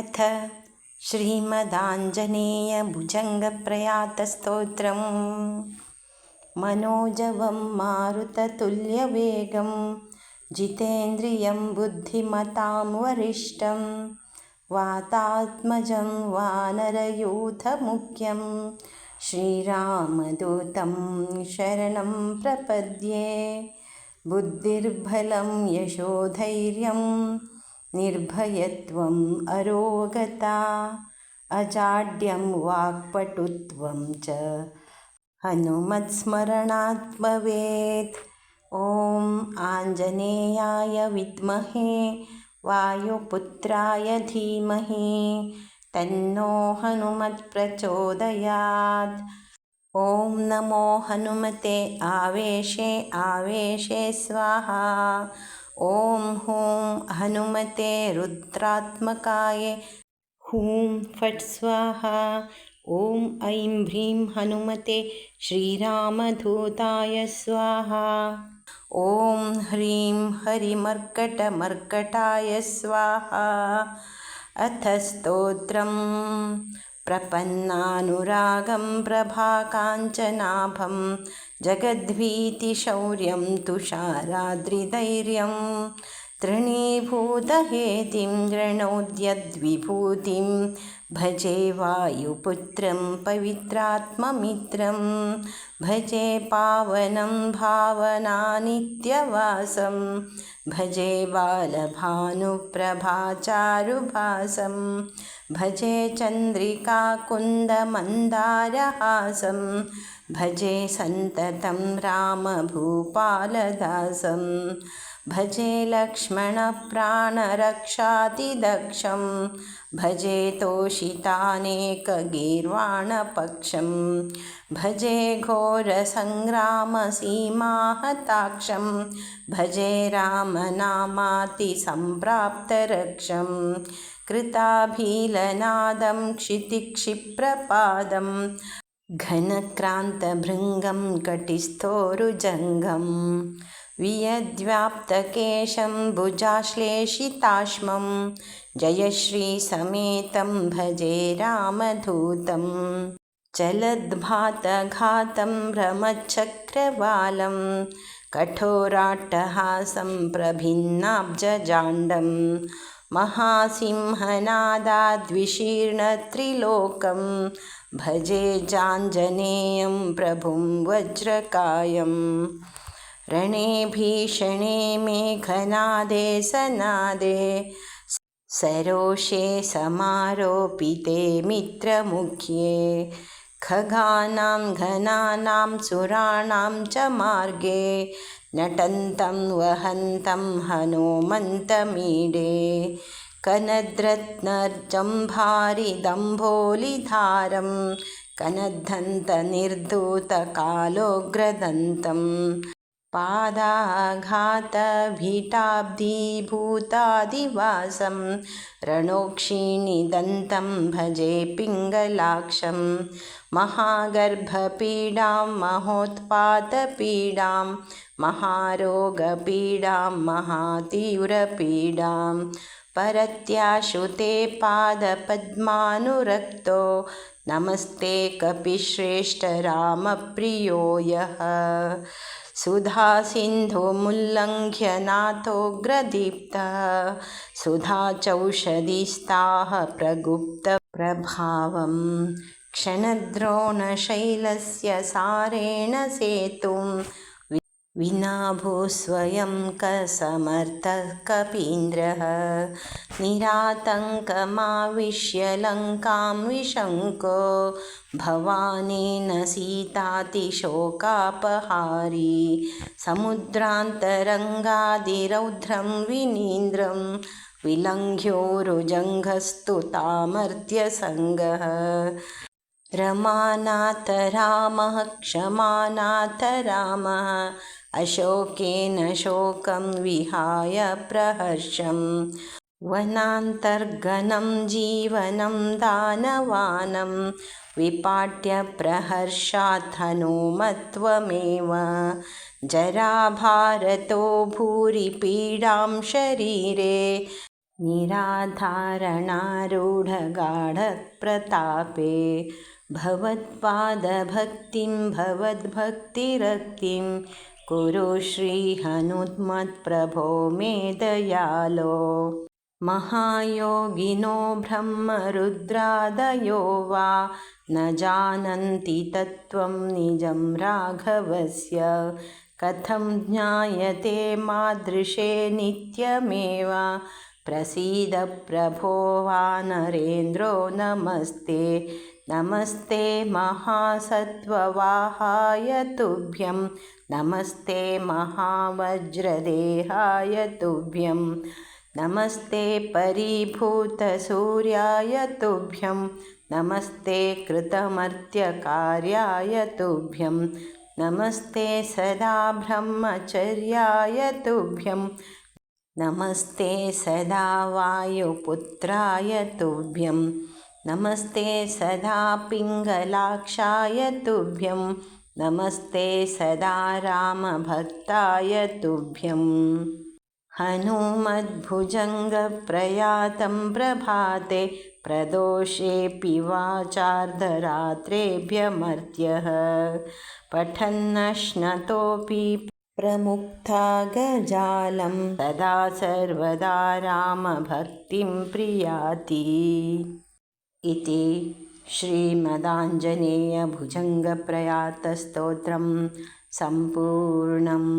अथ श्रीमदाञ्जनेयभुजङ्गप्रयातस्तोत्रम् मनोजवं मारुततुल्यवेगं जितेन्द्रियं बुद्धिमतां वरिष्ठं वातात्मजं वानरयूथमुख्यं श्रीरामदूतं शरणं प्रपद्ये बुद्धिर्बलं यशोधैर्यं निर्भयत्वम् अरोगता अजाड्यं वाक्पटुत्वं च। हनुमत्स्मरणात् भवेत् ॐ आञ्जनेयाय विद्महे वायुपुत्राय धीमहि तन्नो हनुमत्प्रचोदयात्। ॐ नमो हनुमते आवेशे आवेशे स्वाहा ॐ हूं हनुमते रुद्रात्मकाय। हूं फट् स्वाहा। ॐ ऐं ह्रीं हनुमते श्रीरामधूताय स्वाहा। ॐ ह्रीं हरिमर्कटमर्कटाय स्वाहा। अथ स्तोत्रम् प्रपन्नानुरागं प्रभाकाञ्चनाभं जगद्भीतिशौर्यं तुषाराद्रिधैर्यं तृणीभूतहेतिं रणोद्यद्विभूतिं भजे वायुपुत्रं पवित्रात्ममित्रं भजे पावनं भावनानित्यवासं भजे बालभानुप्रभाचारुभासं भजे चन्द्रिकाकुन्दमन्दारहासं भजे सन्ततं रामभूपालदासं भजे लक्ष्मणप्राणरक्षातिदक्षं भजे तोषितानेकगीर्वाणपक्षं भजे घोरसङ्ग्रामसीमाहताक्षं भजे रामनामातिसम्प्राप्तरक्षं कृताभीलनादं क्षितिक्षिप्रपादं घनक्रान्तभृङ्गं कटिस्थोरुजङ्गं वियद्व्याप्तकेशं भुजाश्लेषिताश्मं। जयश्रीसमेतं भजे रामधूतं। चलद्भातघातं भ्रमचक्रवालं कठोराट्टहासं प्रभिन्नाब्जजाण्डं। महासिंहनादाद्विशीर्णत्रिलोकं। भजे जाञ्जनेयं प्रभुं वज्रकायं रणे भीषणे मेघनादे सनादे सरोषे समारोपिते मित्रमुख्ये। खगानां घनानां सुराणां च मार्गे। नटन्तं वहन्तं हनुमन्तमीडे। कनद्रत्नजम्भारिदम्भोलिधारं कनद्धन्तनिर्धूतकालोग्रदन्तं पादाघातभीटाब्धिभूतादिवासं रणोक्षीणिदन्तं भजे पिङ्गलाक्षं महागर्भपीडां महोत्पातपीडां महारोगपीडां महातीव्रपीडां परत्याशुते पादपद्मानुरक्तो नमस्ते कपिश्रेष्ठ रामप्रियो यः सुधासिन्धुमुल्लङ्घ्य नाथोग्रदीप्तः सुधाचौषधिस्ताः प्रगुप्तप्रभावं क्षणद्रोणशैलस्य सारेण सेतुं विनाभूस्वयं कसमर्थः कपीन्द्रः। निरातङ्कमाविश्य लङ्कां विशङ्को भवानेन सीतातिशोकापहारी। समुद्रान्तरङ्गादिरौद्रं विनीन्द्रं विलङ्घ्योरुजङ्घस्तु तामर्त्यसङ्गः। रमानाथ रामः क्षमानाथ रामः अशोकेन शोकं विहाय प्रहर्षं। वनान्तर्गनं जीवनं दानवानं विपाट्य प्रहर्षात् हनुमत्वमेव जराभारतो भूरि पीडां शरीरे निराधारणारूढगाढप्रतापे। भवत्पादभक्तिं भवद्भक्तिरक्तिं कुरु मे दयालो। महायोगिनो ब्रह्मरुद्रादयो वा न जानन्ति तत्त्वं निजं राघवस्य। कथं ज्ञायते मादृशे नित्यमेव प्रसीद प्रभो वानरेन्द्रो नमस्ते नमस्ते महासत्त्ववाहाय तुभ्यं। नमस्ते महावज्रदेहाय तुभ्यं। नमस्ते परिभूतसूर्याय तुभ्यं। नमस्ते कृतमर्त्यकार्याय तुभ्यं। नमस्ते सदा ब्रह्मचर्याय तुभ्यं। नमस्ते सदा वायुपुत्राय तुभ्यं नमस्ते सदा पिङ्गलाक्षाय तुभ्यं नमस्ते सदा रामभक्ताय तुभ्यम्। हनुमद्भुजङ्गप्रयातं प्रभाते प्रदोषेऽपि वाचार्धरात्रेभ्यमर्त्यः। पठन्नश्नतोऽपि प्रमुक्ता गजालं तदा सर्वदा रामभक्तिं प्रियाति इति श्रीमदाञ्जनेयभुजङ्गप्रयातस्तोत्रं सम्पूर्णम्